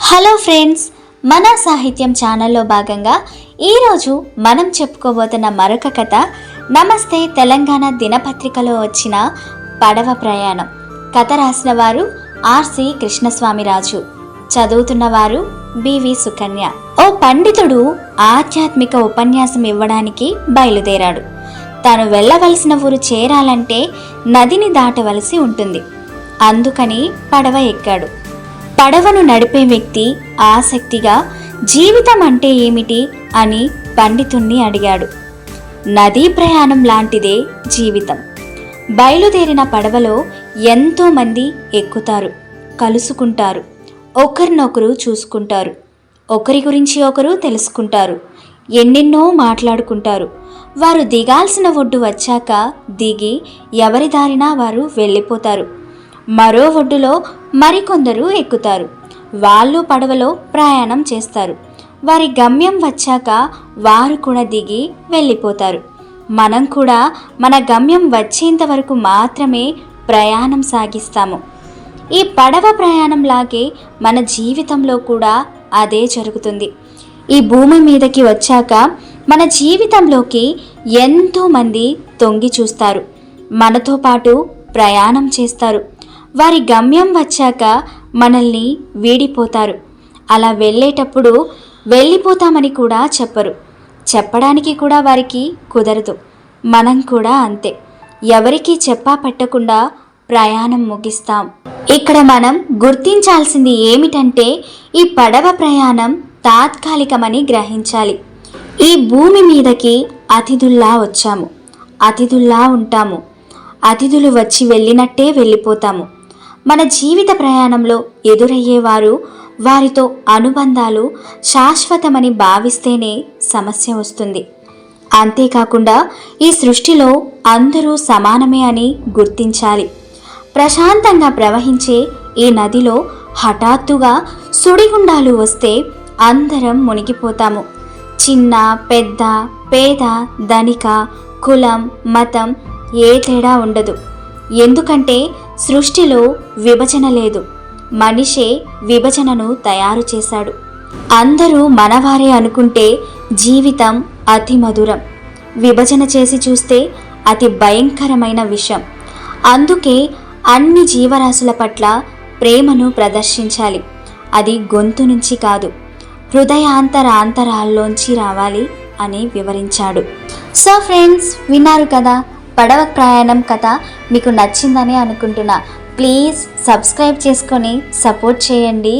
Hello friends మన సాహిత్యం ఛానల్లో భాగంగా ఈరోజు మనం చెప్పుకోబోతున్న మరొక కథ నమస్తే తెలంగాణ దినపత్రికలో వచ్చిన పడవ ప్రయాణం. కథ రాసిన వారు ఆర్సి కృష్ణస్వామిరాజు. చదువుతున్నవారు బివి సుకన్య. ఓ పండితుడు ఆధ్యాత్మిక ఉపన్యాసం ఇవ్వడానికి బయలుదేరాడు. తాను వెళ్ళవలసిన ఊరు చేరాలంటే నదిని దాటవలసి ఉంటుంది. అందుకని పడవ ఎక్కాడు. పడవను నడిపే వ్యక్తి ఆసక్తిగా జీవితం అంటే ఏమిటి? అని పండితుణ్ణి అడిగాడు. నదీ ప్రయాణం లాంటిదే జీవితం. బయలుదేరిన పడవలో ఎంతోమంది ఎక్కుతారు కలుసుకుంటారు ఒకరినొకరు చూసుకుంటారు ఒకరి గురించి ఒకరు తెలుసుకుంటారు ఎన్నెన్నో మాట్లాడుకుంటారు. వారు దిగాల్సిన ఒడ్డు వచ్చాక దిగి ఎవరి దారినా వారు వెళ్ళిపోతారు. మరో ఒడ్డులో మరికొందరు ఎక్కుతారు. వాళ్ళు పడవలో ప్రయాణం చేస్తారు. వారి గమ్యం వచ్చాక వారు కూడా దిగి వెళ్ళిపోతారు. మనం కూడా మన గమ్యం వచ్చేంత వరకు మాత్రమే ప్రయాణం సాగిస్తాము. ఈ పడవ ప్రయాణంలాగే మన జీవితంలో కూడా అదే జరుగుతుంది. ఈ భూమి మీదకి వచ్చాక మన జీవితంలోకి ఎంతోమంది తొంగి చూస్తారు. మనతో పాటు ప్రయాణం చేస్తారు. వారి గమ్యం వచ్చాక మనల్ని వీడిపోతారు. అలా వెళ్ళేటప్పుడు వెళ్ళిపోతామని కూడా చెప్పరు. చెప్పడానికి కూడా వారికి కుదరదు. మనం కూడా అంతే. ఎవరికీ చెప్పా పెట్టకుండా ప్రయాణం ముగిస్తాం. ఇక్కడ మనం గుర్తించాల్సింది ఏమిటంటే ఈ పడవ ప్రయాణం తాత్కాలికమని గ్రహించాలి. ఈ భూమి మీదకి అతిథుల్లా వచ్చాము. అతిథుల్లా ఉంటాము. అతిథులు వచ్చి వెళ్ళినట్టే వెళ్ళిపోతాము. మన జీవిత ప్రయాణంలో ఎదురయ్యేవారు వారితో అనుబంధాలు శాశ్వతమని భావిస్తేనే సమస్య వస్తుంది. అంతేకాకుండా ఈ సృష్టిలో అందరూ సమానమే అని గుర్తించాలి. ప్రశాంతంగా ప్రవహించే ఈ నదిలో హఠాత్తుగా సుడిగుండాలు వస్తే అందరం మునిగిపోతాము. చిన్న పెద్ద పేద ధనిక కులం మతం ఏ తేడా ఉండదు. ఎందుకంటే సృష్టిలో విభజన లేదు. మనిషే విభజనను తయారు చేశాడు. అందరూ మనవారే అనుకుంటే జీవితం అతి మధురం. విభజన చేసి చూస్తే అతి భయంకరమైన విషయం. అందుకే అన్ని జీవరాశుల పట్ల ప్రేమను ప్రదర్శించాలి. అది గొంతు నుంచి కాదు హృదయాంతరాంతరాల్లోంచి రావాలి అని వివరించాడు. సో ఫ్రెండ్స్ విన్నారు కదా? పడవ ప్రయాణం కథ మీకు నచ్చిందని అనుకుంటున్నా. ప్లీజ్ సబ్స్క్రైబ్ చేసుకొని సపోర్ట్ చేయండి.